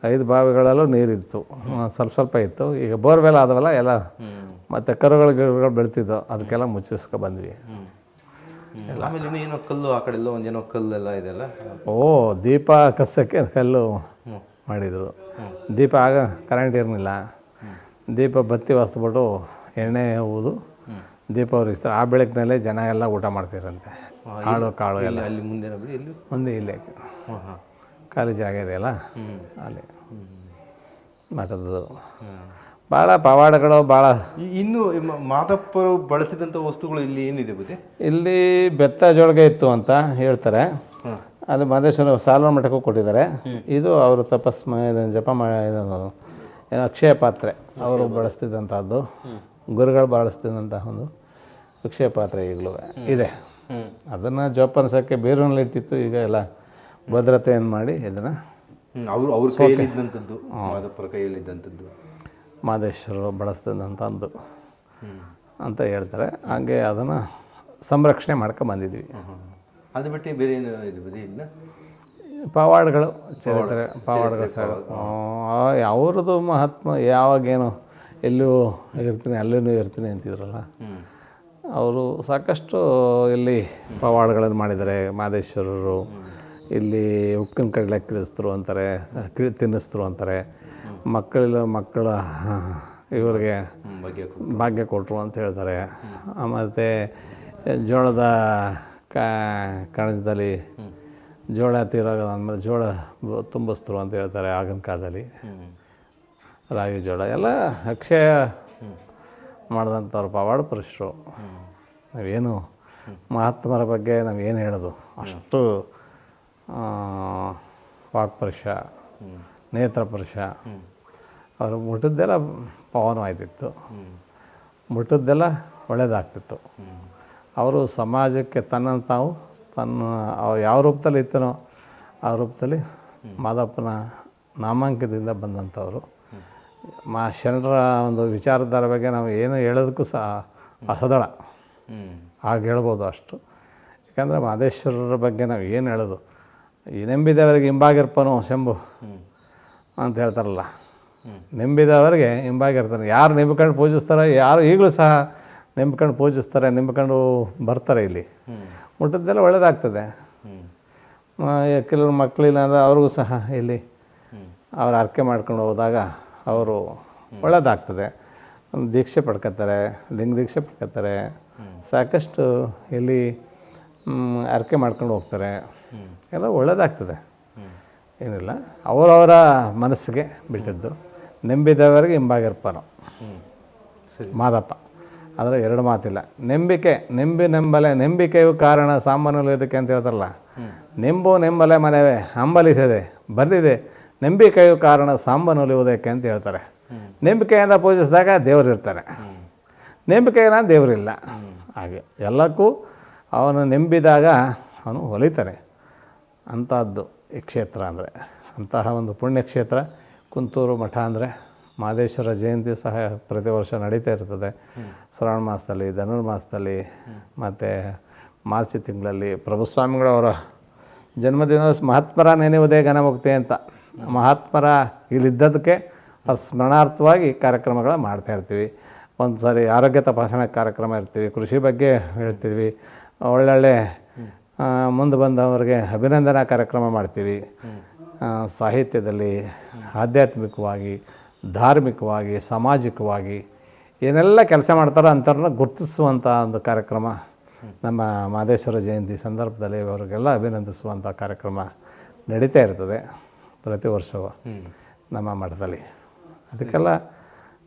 ಐದು ಬಾವಿಗಳಲ್ಲೂ ನೀರಿತ್ತು. ಸ್ವಲ್ಪ ಸ್ವಲ್ಪ ಇತ್ತು. ಈಗ ಬೋರ್ವೆಲ್ ಆದವಲ್ಲ ಎಲ್ಲ ಮತ್ತು ಕರುಗಳು ಗಿಡಗಳು ಬೆಳೀತಿದ್ದವು ಅದಕ್ಕೆಲ್ಲ ಮುಚ್ಚಿಸ್ಕೊ ಬಂದ್ವಿ.
ಆಮೇಲೆ ಏನೋ ಕಲ್ಲು ಆ ಕಡೆ ಎಲ್ಲ ಒಂದೇನೋ ಕಲ್ಲೆಲ್ಲ ಇದೆಲ್ಲ
ಓ ದೀಪ ಕಸಕ್ಕೆ ಕಲ್ಲು ಮಾಡಿದರು. ದೀಪ ಆಗ ಕರೆಂಟ್ ಇರಲಿಲ್ಲ. ದೀಪ ಬತ್ತಿ ಹೊಸ್ಬಿಟ್ಟು ಎಣ್ಣೆ ಊದು ದೀಪ ಉರಿಸ್ತಾರೆ. ಆ ಬೆಳಕಿನಲ್ಲೇ ಜನ ಎಲ್ಲ ಊಟ ಮಾಡ್ತಿರಂತೆ ಕಾಳು ಕಾಳು ಎಲ್ಲ.
ಇಲ್ಲಿ- ಅಲ್ಲಿ ಮುಂದೆ
ಮುಂದೆ ಇಲ್ಲೇ.
ಹಾಂ ಹಾಂ
ಖಾಲಿ ಜಾಗ ಇದೆಯಲ್ಲ? ಅಲ್ಲಿ. ಮಠದ್ದು. ಭಾಳ ಪವಾಡಗಳು ಭಾಳ
ಇನ್ನು ಮಾದಪ್ಪರು ಬಳಸಿದಂಥ ವಸ್ತುಗಳು ಇಲ್ಲಿ ಏನಿದೆ ಬುದ್ಧಿ?
ಇಲ್ಲಿ ಬೆತ್ತ ಜೋಳಿಗೆ ಇತ್ತು ಅಂತ ಹೇಳ್ತಾರೆ. ಅದು ಮಹದೇಶ್ವರ ಸಾಲ್ವ ಮಠಕ್ಕೂ ಕೊಟ್ಟಿದ್ದಾರೆ. ಇದು ಅವರು ತಪಸ್ ಜಪ ಮಾ ಏನು ಏನೋ ಅಕ್ಷಯ ಪಾತ್ರೆ ಅವರು ಬಳಸ್ತಿದ್ದಂಥದ್ದು ಗುರುಗಳು ಬಳಸ್ತಿದ್ದಂತಹ ಒಂದು ಅಕ್ಷಯ ಪಾತ್ರೆ ಈಗಲೂ ಇದೆ. ಅದನ್ನು ಜೋಪಾನಿಸೋಕ್ಕೆ ಬೇರೂನಲ್ಲಿ ಇಟ್ಟಿತ್ತು ಈಗ ಎಲ್ಲ ಭದ್ರತೆಯನ್ನು ಮಾಡಿ ಇದನ್ನು
ಅವರು ಅವ್ರ ಕೈಯಲ್ಲಿ ಇದ್ದಂಥದ್ದು ಮಾದಪ್ಪರ ಕೈಯಲ್ಲಿ ಇದ್ದಂಥದ್ದು
ಮಾದೇಶ್ವರರು ಬಳಸ್ತಿದ್ದಂಥದ್ದು ಅಂತ ಹೇಳ್ತಾರೆ. ಹಾಗೆ ಅದನ್ನು ಸಂರಕ್ಷಣೆ ಮಾಡ್ಕೊ ಬಂದಿದ್ವಿ.
ಅದು ಬಿಟ್ಟು ಬೇರೆ ಏನು ಇದು ಪವಾಡ್ಗಳು ಇನ್ನ?
ಪವಾಡಗಳು ಚರಿತ್ರೆ ಪವಾಡಗಳು ಸಹ ಅವ್ರದ್ದು ಮಹಾತ್ಮ ಯಾವಾಗೇನು ಎಲ್ಲೂ ಇರ್ತೀನಿ ಅಲ್ಲೂ ಇರ್ತೀನಿ ಅಂತಿದ್ರಲ್ಲ? ಅವರು ಸಾಕಷ್ಟು ಇಲ್ಲಿ ಪವಾಡಗಳನ್ನು ಮಾಡಿದ್ದಾರೆ ಮಾದೇಶ್ವರರು. ಇಲ್ಲಿ ಉಕ್ಕಿನ ಕಡಲೆ ಕಿಳಿಸ್ತರು ಅಂತಾರೆ ಕಿ ತಿನ್ನಿಸ್ತರು ಅಂತಾರೆ. ಮಕ್ಕಳಿಲ್ಲ ಮಕ್ಕಳ ಇವರಿಗೆ ಭಾಗ್ಯ ಕೊಟ್ಟರು ಅಂತ ಹೇಳ್ತಾರೆ. ಮತ್ತು ಜೋಳದ ಕಣಜದಲ್ಲಿ ಜೋಳ ತೀರೋಗ ಅಂದಮೇಲೆ ಜೋಳ ತುಂಬಿಸ್ತರು ಅಂತ ಹೇಳ್ತಾರೆ ಆಗಿನ ಕಾಲದಲ್ಲಿ. ರಾಗಿ ಜೋಳ ಎಲ್ಲ ಅಕ್ಷಯ ಮಾಡಿದಂಥವ್ರು ಪವಾಡ ಪುರುಷರು. ನಾವೇನು ಮಹಾತ್ಮರ ಬಗ್ಗೆ ನಾವೇನು ಹೇಳೋದು? ಅಷ್ಟು ಆ, ನೇತ್ರಪರ್ಶ ಅವರು ಮುಟ್ಟದ್ದೆಲ್ಲ ಪವನವಾಯ್ತಿತ್ತು. ಮುಟ್ಟದ್ದೆಲ್ಲ ಒಳ್ಳೆಯದಾಗ್ತಿತ್ತು ಅವರು ಸಮಾಜಕ್ಕೆ ತನ್ನನ್ನು ತಾವು ತನ್ನ ಯಾವ ರೂಪದಲ್ಲಿ ಇತ್ತನೋ ಆ ರೂಪದಲ್ಲಿ ಮಾದಪ್ಪನ ನಾಮಾಂಕದಿಂದ ಬಂದಂಥವರು. ಮಾ ಶರಣರ ಒಂದು ವಿಚಾರಧಾರ ಬಗ್ಗೆ ನಾವು ಏನು ಹೇಳೋದಕ್ಕೂ ಸಹ ಅಸದಳ. ಹಾಗೆ ಹೇಳ್ಬೋದು ಅಷ್ಟು. ಯಾಕಂದರೆ ಮಾದೇಶ್ವರರ ಬಗ್ಗೆ ನಾವು ಏನು ಹೇಳೋದು? ನಂಬಿದವರಿಗೆ ಹಿಂಬಾಗಿರ್ಪನು ಶಂಭು ಅಂತ ಹೇಳ್ತಾರಲ್ಲ. ನೆಂಬಿದವರಿಗೆ ಹಿಂಬಾಗಿರ್ತಾನೆ ಯಾರು ನಂಬಿಕೊಂಡು ಪೂಜಿಸ್ತಾರೆ ಯಾರು ಈಗಲೂ ಸಹ ನಂಬಿಕೊಂಡು ಪೂಜಿಸ್ತಾರೆ ನಂಬಿಕೊಂಡು ಬರ್ತಾರೆ ಇಲ್ಲಿ. ಊಟದ್ದೆಲ್ಲ ಒಳ್ಳೆಯದಾಗ್ತದೆ ಕೆಲವರು ಮಕ್ಕಳಿಲ್ಲ ಅಂದರೆ ಅವ್ರಿಗೂ ಸಹ ಇಲ್ಲಿ ಅವ್ರು ಆರಕೆ ಮಾಡ್ಕೊಂಡು ಹೋದಾಗ ಅವರು ಒಳ್ಳೆಯದಾಗ್ತದೆ ದೀಕ್ಷೆ ಪಡ್ಕೋತಾರೆ ಲಿಂಗ ದೀಕ್ಷೆ ಪಡ್ಕೊತಾರೆ. ಸಾಕಷ್ಟು ಇಲ್ಲಿ ಅರ್ಕೆ ಆರಕೆ ಮಾಡ್ಕೊಂಡು ಹೋಗ್ತಾರೆ. ಎಲ್ಲ ಒಳ್ಳೆಯದಾಗ್ತದೆ ಏನಿಲ್ಲ ಅವರವರ ಮನಸ್ಸಿಗೆ ಬಿಟ್ಟಿದ್ದು. ನಂಬಿದವರಿಗೆ ಹಿಂಬಾಗಿರ್ಪನು. ಮಾದಪ್ಪ. ಆದರೆ ಎರಡು ಮಾತಿಲ್ಲ. ನಂಬಿಕೆ ನೆಂಬಿ ನೆಂಬಲೆ ನಂಬಿಕೆಯು ಕಾರಣ ಸಾಮಾನ್ಯ ಇದಕ್ಕೆ ಅಂತ ಹೇಳ್ತಾರಲ್ಲ. ನೆಂಬು ನೆಂಬಲೆ ಮನೆವೇ ಹಂಬಲಿಸದೆ ಬಂದಿದೆ ನಂಬಿಕೆಯು ಕಾರಣ ಸಾಂಬನೊಲಿಯುವುದಕ್ಕೆ ಅಂತ ಹೇಳ್ತಾರೆ. ನಂಬಿಕೆಯಿಂದ ಪೂಜಿಸಿದಾಗ ದೇವರಿರ್ತಾರೆ ನಂಬಿಕೆನ ದೇವರಿಲ್ಲ. ಹಾಗೆ ಎಲ್ಲಕ್ಕೂ ಅವನು ನಂಬಿದಾಗ ಅವನು ಹೊಲಿತಾನೆ ಅಂಥದ್ದು ಈ ಕ್ಷೇತ್ರ ಅಂದರೆ ಅಂತಹ ಒಂದು ಪುಣ್ಯಕ್ಷೇತ್ರ, ಕುಂತೂರು ಮಠ ಅಂದರೆ ಮಹದೇಶ್ವರ ಜಯಂತಿ ಸಹ ಪ್ರತಿ ವರ್ಷ ನಡೀತಾ ಇರ್ತದೆ. ಶ್ರಾವಣ ಮಾಸದಲ್ಲಿ ಧನುರ್ಮಾಸದಲ್ಲಿ ಮತ್ತು ಮಾರ್ಚ್ ತಿಂಗಳಲ್ಲಿ ಪ್ರಭುಸ್ವಾಮಿಗಳವರ ಜನ್ಮದಿನ ಮಹಾತ್ಮರ ನೆನೆಯುವುದೇ ಘನಮುಕ್ತಿ ಅಂತ. ಮಹಾತ್ಮರ ಇಲ್ಲಿದ್ದದಕ್ಕೆ ಅವ್ರ ಸ್ಮರಣಾರ್ಥವಾಗಿ ಕಾರ್ಯಕ್ರಮಗಳು ಮಾಡ್ತಾ ಇರ್ತೀವಿ. ಒಂದು ಸಾರಿ ಆರೋಗ್ಯ ತಪಾಸಣೆ ಕಾರ್ಯಕ್ರಮ ಇರ್ತೀವಿ, ಕೃಷಿ ಬಗ್ಗೆ ಹೇಳ್ತೀವಿ. ಒಳ್ಳೊಳ್ಳೆ ಮುಂದೆ ಬಂದವರಿಗೆ ಅಭಿನಂದನಾ ಕಾರ್ಯಕ್ರಮ ಮಾಡ್ತೀವಿ. ಸಾಹಿತ್ಯದಲ್ಲಿ ಆಧ್ಯಾತ್ಮಿಕವಾಗಿ, ಧಾರ್ಮಿಕವಾಗಿ, ಸಾಮಾಜಿಕವಾಗಿ ಏನೆಲ್ಲ ಕೆಲಸ ಮಾಡ್ತಾರೋ ಅಂಥವ್ರನ್ನ ಗುರುತಿಸುವಂಥ ಒಂದು ಕಾರ್ಯಕ್ರಮ ನಮ್ಮ ಮಾದೇಶ್ವರ ಜಯಂತಿ ಸಂದರ್ಭದಲ್ಲಿ ಅವರಿಗೆಲ್ಲ ಅಭಿನಂದಿಸುವಂಥ ಕಾರ್ಯಕ್ರಮ ನಡೀತಾ ಇರ್ತದೆ ಪ್ರತಿ ವರ್ಷವೂ ನಮ್ಮ ಮಠದಲ್ಲಿ. ಅದಕ್ಕೆಲ್ಲ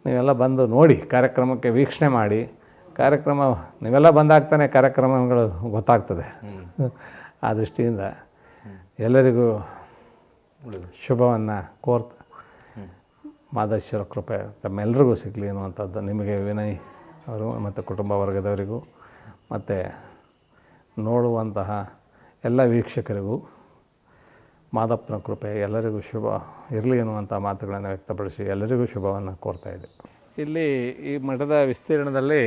ನೀವೆಲ್ಲ ಬಂದು ನೋಡಿ ಕಾರ್ಯಕ್ರಮಕ್ಕೆ ವೀಕ್ಷಣೆ ಮಾಡಿ ಕಾರ್ಯಕ್ರಮ ನೀವೆಲ್ಲ ಬಂದಾಗ್ತಾನೆ ಕಾರ್ಯಕ್ರಮಗಳು ಗೊತ್ತಾಗ್ತದೆ. ಆ ದೃಷ್ಟಿಯಿಂದ ಎಲ್ಲರಿಗೂ ಶುಭವನ್ನು ಕೋರ್ತ ಮಾದೇಶ್ವರ ಕೃಪೆ ತಮ್ಮೆಲ್ಲರಿಗೂ ಸಿಗಲಿ ಅನ್ನುವಂಥದ್ದು. ನಿಮಗೆ ವಿನಯ್ ಅವರು ಮತ್ತು ಕುಟುಂಬ ವರ್ಗದವರಿಗೂ ಮತ್ತು ನೋಡುವಂತಹ ಎಲ್ಲ ವೀಕ್ಷಕರಿಗೂ ಮಾದಪ್ಪನ ಕೃಪೆ ಎಲ್ಲರಿಗೂ ಶುಭ ಇರಲಿ ಅನ್ನುವಂಥ ಮಾತುಗಳನ್ನು ವ್ಯಕ್ತಪಡಿಸಿ ಎಲ್ಲರಿಗೂ ಶುಭವನ್ನು ಕೋರ್ತಾ ಇದೆ ಇಲ್ಲಿ ಈ ಮಠದ ವಿಸ್ತೀರ್ಣದಲ್ಲಿ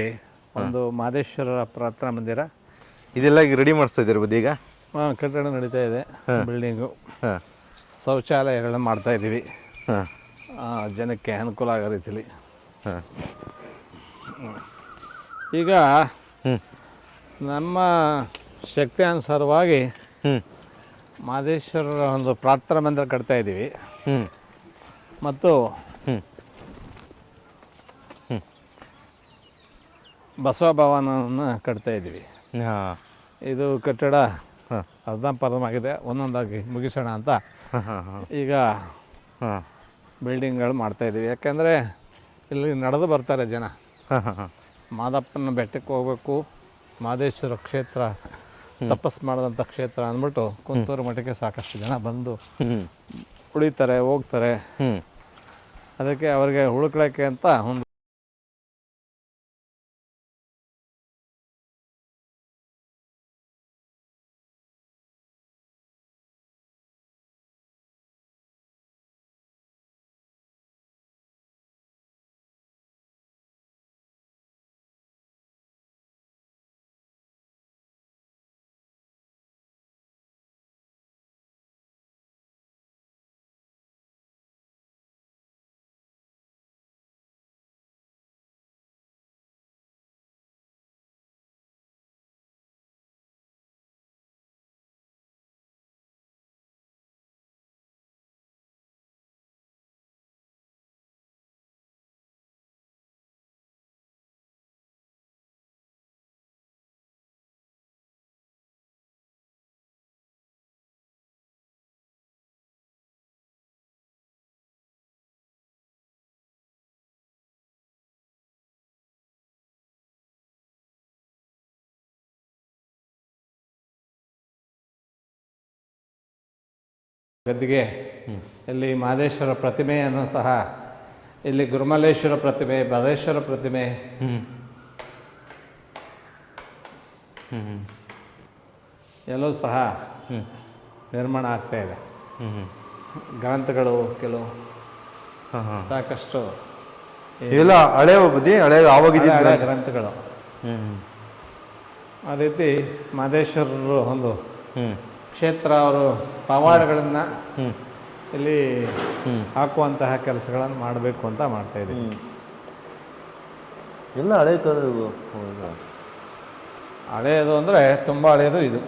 ಒಂದು ಮಾದೇಶ್ವರ ಪ್ರಾರ್ಥನಾ ಮಂದಿರ.
ಇದೆಲ್ಲ ಈಗ ರೆಡಿ ಮಾಡಿಸ್ತಾ ಇದ್ದೀರಾ ಈಗ?
ಹಾಂ ಕಟ್ಟಡ ನಡೀತಾ ಇದೆ ಬಿಲ್ಡಿಂಗು
ಹಾಂ.
ಶೌಚಾಲಯಗಳನ್ನ ಮಾಡ್ತಾ ಇದ್ದೀವಿ.
ಹಾಂ.
ಜನಕ್ಕೆ ಅನುಕೂಲ ಆಗೋ ರೀತಿಲಿ.
ಹಾಂ.
ಈಗ ನಮ್ಮ ಶಕ್ತಿ ಅನುಸಾರವಾಗಿ ಮಾದೇಶ್ವರರ ಒಂದು ಪ್ರಾರ್ಥನಾ ಮಂದಿರ ಕಟ್ತಾ ಇದ್ದೀವಿ.
ಹ್ಞೂ
ಮತ್ತು ಬಸವ ಭವನವನ್ನು ಕಟ್ತಾ ಇದ್ದೀವಿ.
ಹಾಂ.
ಇದು ಕಟ್ಟಡ
ಅರ್ಧ
ಅರ್ಧಂಪರ್ಧಮಾಗಿದೆ ಒಂದೊಂದಾಗಿ ಮುಗಿಸೋಣ ಅಂತ. ಈಗ ಬಿಲ್ಡಿಂಗ್ಗಳು ಮಾಡ್ತಾ ಇದ್ದೀವಿ. ಯಾಕೆಂದರೆ ಇಲ್ಲಿ ನಡೆದು ಬರ್ತಾರೆ ಜನ. ಮಾದಪ್ಪನ ಬೆಟ್ಟಕ್ಕೆ ಹೋಗ್ಬೇಕು. ಮಾದೇಶ್ವರ ಕ್ಷೇತ್ರ ತಪಸ್ ಮಾಡಿದಂಥ ಕ್ಷೇತ್ರ ಅಂದ್ಬಿಟ್ಟು ಕುಂತೂರು ಮಠಕ್ಕೆ ಸಾಕಷ್ಟು ಜನ ಬಂದು ಉಳಿತಾರೆ ಹೋಗ್ತಾರೆ. ಅದಕ್ಕೆ ಅವರಿಗೆ ಉಳ್ಕೊಳ್ಳೋಕ್ಕೆ ಅಂತ ಒಂದು ಗದ್ದಿಗೆ. ಇಲ್ಲಿ ಮಾದೇಶ್ವರ ಪ್ರತಿಮೆಯನ್ನು ಸಹ ಇಲ್ಲಿ ಗುರುಮಲೇಶ್ವರ ಪ್ರತಿಮೆ ಬದೇಶ್ವರ ಪ್ರತಿಮೆ.
ಹ್ಞೂ ಹ್ಞೂ
ಎಲ್ಲವೂ ಸಹ ನಿರ್ಮಾಣ ಆಗ್ತಾ ಇದೆ.
ಹ್ಞೂ ಹ್ಞೂ
ಗ್ರಂಥಗಳು ಕೆಲವು ಸಾಕಷ್ಟು
ಇವೆಲ್ಲ ಹಳೆ ಬುದ್ಧಿ ಹಳೆ ಆವಾಗಿದ್ದು
ಗ್ರಂಥಗಳು.
ಹ್ಞೂ
ಆ ರೀತಿ ಮಾದೇಶ್ವರರು ಒಂದು ಕ್ಷೇತ್ರ ಅವರು ಪವಾಡಗಳನ್ನು ಇಲ್ಲಿ ಹಾಕುವಂತಹ ಕೆಲಸಗಳನ್ನು ಮಾಡಬೇಕು ಅಂತ ಮಾಡ್ತಾ ಇದ್ದೀವಿ.
ಎಲ್ಲ ಹಳೆ ಕಾಲದ
ಹಳೆಯದು ಅಂದರೆ ತುಂಬ ಹಳೆಯದು ಇದು.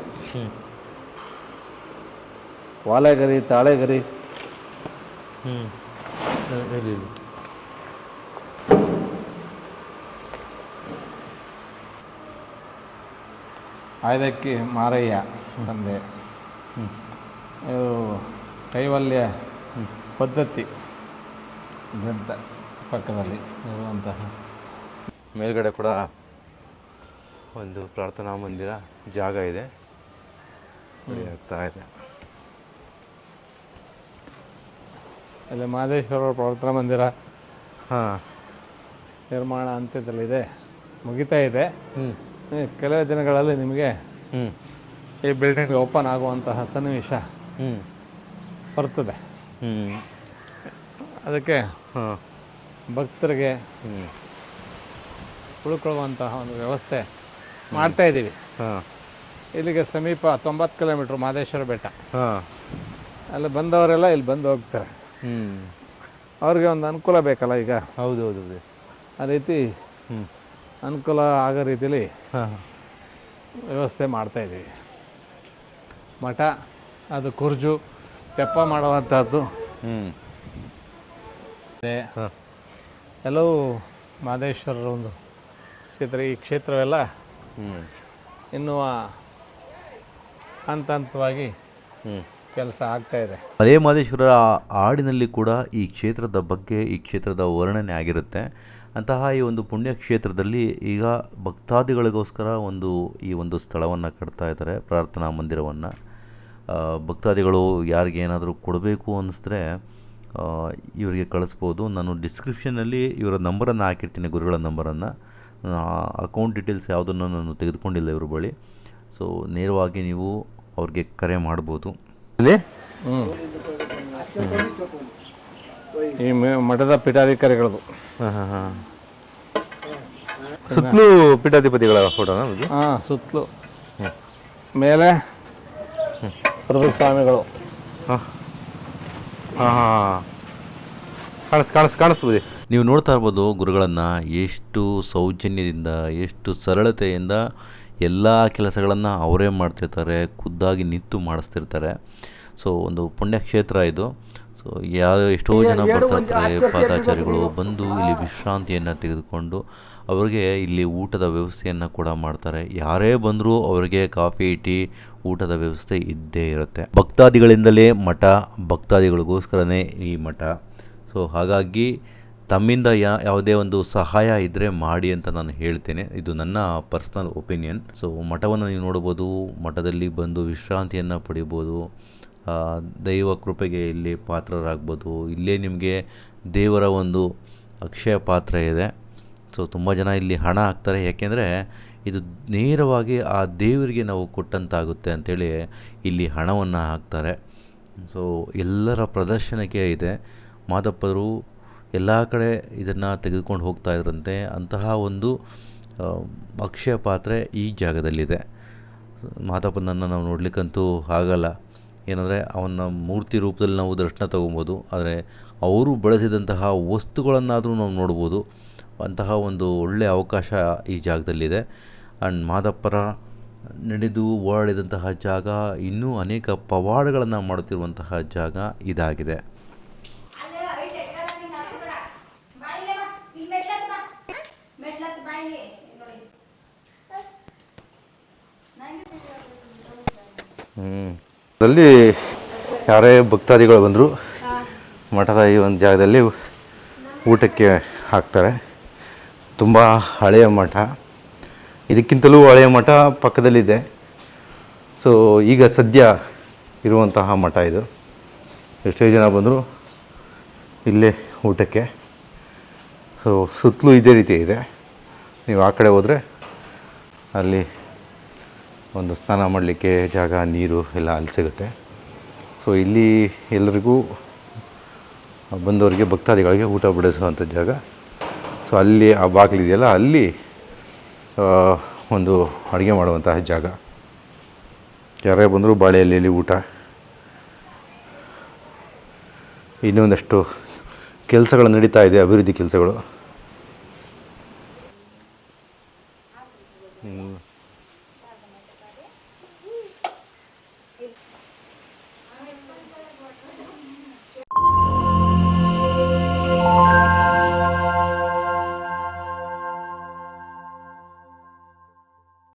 ವಾಲೆಗರಿ ತಾಳೆಗರಿ.
ಹ್ಞೂ
ಆಯ್ದಕ್ಕೆ ಮಾರಯ್ಯ ತಂದೆ. ಕೈವಲ್ಯ ಪದ್ಧತಿ ಗ್ರಂಥ ಪಕ್ಕದಲ್ಲಿ ಇರುವಂತಹ
ಮೇಲ್ಗಡೆ ಕೂಡ ಒಂದು ಪ್ರಾರ್ಥನಾ ಮಂದಿರ ಜಾಗ ಇದೆ. ಆಗ್ತಾ ಇದೆ.
ಅಲ್ಲಿ ಮಹದೇಶ್ವರ ಪ್ರಾರ್ಥನಾ ಮಂದಿರ
ಹಾಂ.
ನಿರ್ಮಾಣ ಹಂತದಲ್ಲಿದೆ ಮುಗಿತಾ ಇದೆ. ಕೆಲವೇ ದಿನಗಳಲ್ಲಿ ನಿಮಗೆ ಈ ಬಿಲ್ಡಿಂಗ್ ಓಪನ್ ಆಗುವಂತಹ ಸನ್ನಿವೇಶ ಬರ್ತದೆ.
ಹ್ಞೂ
ಅದಕ್ಕೆ
ಹಾಂ.
ಭಕ್ತರಿಗೆ ಉಳ್ಕೊಳ್ಳುವಂತಹ ಒಂದು ವ್ಯವಸ್ಥೆ ಮಾಡ್ತಾ ಇದ್ದೀವಿ.
ಹಾಂ.
ಇಲ್ಲಿಗೆ ಸಮೀಪ ತೊಂಬತ್ತು ಕಿಲೋಮೀಟ್ರ್ ಮಾದೇಶ್ವರ ಬೆಟ್ಟ.
ಹಾಂ.
ಅಲ್ಲಿ ಬಂದವರೆಲ್ಲ ಇಲ್ಲಿ ಬಂದು ಹೋಗ್ತಾರೆ.
ಹ್ಞೂ
ಅವ್ರಿಗೆ ಒಂದು ಅನುಕೂಲ ಬೇಕಲ್ಲ ಈಗ?
ಹೌದು ಹೌದು ಹೌದು.
ಆ ರೀತಿ ಅನುಕೂಲ ಆಗೋ ರೀತಿಯಲ್ಲಿ
ಹಾಂ.
ವ್ಯವಸ್ಥೆ ಮಾಡ್ತಾಯಿದ್ದೀವಿ ಮಠ ಅದು ಕುರ್ಜು ತೆಪ್ಪ ಮಾಡುವಂಥದ್ದು ಎಲ್ಲವೂ ಮಾದೇಶ್ವರರ ಒಂದು ಕ್ಷೇತ್ರ ಈ ಕ್ಷೇತ್ರವೆಲ್ಲ
ಎನ್ನುವ
ಇನ್ನೂ ಹಂತ ಹಂತವಾಗಿ
ಹ್ಞೂ
ಕೆಲಸ ಆಗ್ತಾ ಇದೆ.
ಮಲೆ ಮಹದೇಶ್ವರ ಹಾಡಿನಲ್ಲಿ ಕೂಡ ಈ ಕ್ಷೇತ್ರದ ಬಗ್ಗೆ ಈ ಕ್ಷೇತ್ರದ ವರ್ಣನೆ ಆಗಿರುತ್ತೆ. ಅಂತಹ ಈ ಒಂದು ಪುಣ್ಯ ಕ್ಷೇತ್ರದಲ್ಲಿ ಈಗ ಭಕ್ತಾದಿಗಳಿಗೋಸ್ಕರ ಒಂದು ಈ ಒಂದು ಸ್ಥಳವನ್ನು ಕಟ್ತಾ ಇದ್ದಾರೆ ಪ್ರಾರ್ಥನಾ ಮಂದಿರವನ್ನು. ಭಕ್ತಾದಿಗಳು ಯಾರಿಗೆ ಏನಾದರೂ ಕೊಡಬೇಕು ಅನ್ನಿಸಿದ್ರೆ ಇವರಿಗೆ ಕಳಿಸ್ಬೋದು. ನಾನು ಡಿಸ್ಕ್ರಿಪ್ಷನಲ್ಲಿ ಇವರ ನಂಬರನ್ನು ಹಾಕಿರ್ತೀನಿ ಗುರುಗಳ ನಂಬರನ್ನು. ಅಕೌಂಟ್ ಡೀಟೇಲ್ಸ್ ಯಾವುದನ್ನು ನಾನು ತೆಗೆದುಕೊಂಡಿಲ್ಲ ಇವ್ರ ಬಳಿ. ಸೊ ನೇರವಾಗಿ ನೀವು ಅವ್ರಿಗೆ ಕರೆ ಮಾಡ್ಬೋದು.
ಈ ಮೆ- ಮಠದ ಪೀಠಾಧಿಕಾರಿಗಳದು.
ಹಾಂ ಹಾಂ ಹಾಂ. ಸುತ್ತಲೂ ಪೀಠಾಧಿಪತಿಗಳ ಫೋಟೋನಾ
ಹಾಂ ಸುತ್ತಲೂ. ಮೇಲೆ ಪ್ರಭು ಸ್ವಾಮಿಗಳು
ಹಾಂ ಹಾಂ ಹಾಂ. ಕಾಣಿಸ್ ಕಾಣಿಸ್ ಕಾಣಿಸ್ತದೆ
ನೀವು ನೋಡ್ತಾ ಇರ್ಬೋದು ಗುರುಗಳನ್ನು ಎಷ್ಟು ಸೌಜನ್ಯದಿಂದ ಎಷ್ಟು ಸರಳತೆಯಿಂದ ಎಲ್ಲ ಕೆಲಸಗಳನ್ನು ಅವರೇ ಮಾಡ್ತಿರ್ತಾರೆ ಖುದ್ದಾಗಿ ನಿಂತು ಮಾಡಿಸ್ತಿರ್ತಾರೆ. ಸೊ ಒಂದು ಪುಣ್ಯಕ್ಷೇತ್ರ ಇದು. ಸೊ ಯಾರು ಎಷ್ಟೋ ಜನ ಬರ್ತಾ ಇರ್ತಾರೆ ಪಾದಾಚಾರಿಗಳು ಬಂದು ಇಲ್ಲಿ ವಿಶ್ರಾಂತಿಯನ್ನು ತೆಗೆದುಕೊಂಡು ಅವರಿಗೆ ಇಲ್ಲಿ ಊಟದ ವ್ಯವಸ್ಥೆಯನ್ನು ಕೂಡ ಮಾಡ್ತಾರೆ. ಯಾರೇ ಬಂದರೂ ಅವರಿಗೆ ಕಾಫಿ ಟೀ ಊಟದ ವ್ಯವಸ್ಥೆ ಇದ್ದೇ ಇರುತ್ತೆ. ಭಕ್ತಾದಿಗಳಿಂದಲೇ ಮಠ, ಭಕ್ತಾದಿಗಳಿಗೋಸ್ಕರನೇ ಈ ಮಠ. ಸೊ ಹಾಗಾಗಿ ತಮ್ಮಿಂದ ಯಾ, ಯಾವುದೇ ಒಂದು ಸಹಾಯ ಇದ್ದರೆ ಮಾಡಿ ಅಂತ ನಾನು ಹೇಳ್ತೇನೆ. ಇದು ನನ್ನ ಪರ್ಸ್ನಲ್ ಒಪಿನಿಯನ್ ಸೊ ಮಠವನ್ನು ನೀವು ನೋಡ್ಬೋದು, ಮಠದಲ್ಲಿ ಬಂದು ವಿಶ್ರಾಂತಿಯನ್ನು ಪಡಿಬೋದು ದೈವ ಕೃಪೆಗೆ ಇಲ್ಲಿ ಪಾತ್ರರಾಗ್ಬೋದು. ಇಲ್ಲೇ ನಿಮಗೆ ದೇವರ ಒಂದು ಅಕ್ಷಯ ಪಾತ್ರ ಇದೆ. ಸೊ ತುಂಬ ಜನ ಇಲ್ಲಿ ಹಣ ಹಾಕ್ತಾರೆ. ಯಾಕೆಂದರೆ ಇದು ನೇರವಾಗಿ ಆ ದೇವರಿಗೆ ನಾವು ಕೊಟ್ಟಂತಾಗುತ್ತೆ ಅಂಥೇಳಿ ಇಲ್ಲಿ ಹಣವನ್ನು ಹಾಕ್ತಾರೆ. ಸೊ ಎಲ್ಲರ ಪ್ರದರ್ಶನಕ್ಕೆ ಇದೆ. ಮಾದಪ್ಪರು ಎಲ್ಲ ಕಡೆ ಇದನ್ನು ತೆಗೆದುಕೊಂಡು ಹೋಗ್ತಾ ಇದ್ರಂತೆ. ಅಂತಹ ಒಂದು ಅಕ್ಷಯ ಪಾತ್ರೆ ಈ ಜಾಗದಲ್ಲಿದೆ. ಮಾದಪ್ಪನನ್ನು ನಾವು ನೋಡಲಿಕ್ಕಂತೂ ಆಗಲ್ಲ. ಏನಂದರೆ ಅವನ ಮೂರ್ತಿ ರೂಪದಲ್ಲಿ ನಾವು ದರ್ಶನ ತಗೊಬೋದು. ಆದರೆ ಅವರು ಬಳಸಿದಂತಹ ವಸ್ತುಗಳನ್ನಾದರೂ ನಾವು ನೋಡ್ಬೋದು. ಅಂತಹ ಒಂದು ಒಳ್ಳೆಯ ಅವಕಾಶ ಈ ಜಾಗದಲ್ಲಿದೆ. ಆ್ಯಂಡ್ ಮಾದಪ್ಪರ ನಡೆದು ಓಡಾಡಿದಂತಹ ಜಾಗ ಇನ್ನೂ ಅನೇಕ ಪವಾಡಗಳನ್ನು ಮಾಡುತ್ತಿರುವಂತಹ ಜಾಗ ಇದಾಗಿದೆ.
ಅಲ್ಲೇ
ಯಾರೇ ಭಕ್ತಾದಿಗಳು ಬಂದರು ಮಠದ ಈ ಒಂದು ಜಾಗದಲ್ಲಿ ಊಟಕ್ಕೆ ಹಾಕ್ತಾರೆ. ತುಂಬ ಹಳೆಯ ಮಠ. ಇದಕ್ಕಿಂತಲೂ ಹಳೆಯ ಮಠ ಪಕ್ಕದಲ್ಲಿದೆ. ಸೊ ಈಗ ಸದ್ಯ ಇರುವಂತಹ ಮಠ ಇದು. ಎಷ್ಟೇ ಜನ ಬಂದರೂ ಇಲ್ಲೇ ಊಟಕ್ಕೆ. ಸೊ ಸುತ್ತಲೂ ಇದೇ ರೀತಿ ಇದೆ. ನೀವು ಆ ಕಡೆ ಹೋದರೆ ಅಲ್ಲಿ ಒಂದು ಸ್ನಾನ ಮಾಡಲಿಕ್ಕೆ ಜಾಗ, ನೀರು ಎಲ್ಲ ಅಲ್ಲಿ ಸಿಗುತ್ತೆ. ಸೊ ಇಲ್ಲಿ ಎಲ್ಲರಿಗೂ ಬಂದವರಿಗೆ, ಭಕ್ತಾದಿಗಳಿಗೆ ಊಟ ಬಡಿಸುವಂಥ ಜಾಗ. ಸೊ ಅಲ್ಲಿ ಆ ಬಾಗಿಲಿದೆಯಲ್ಲ ಅಲ್ಲಿ ಒಂದು ಅಡುಗೆ ಮಾಡುವಂತಹ ಜಾಗ. ಯಾರೇ ಬಂದರೂ ಬಾಳೆಯಲ್ಲಿ ಊಟ. ಇನ್ನೊಂದಷ್ಟು ಕೆಲಸಗಳು ನಡೀತಾ ಇದೆ ಅಭಿವೃದ್ಧಿ ಕೆಲಸಗಳು.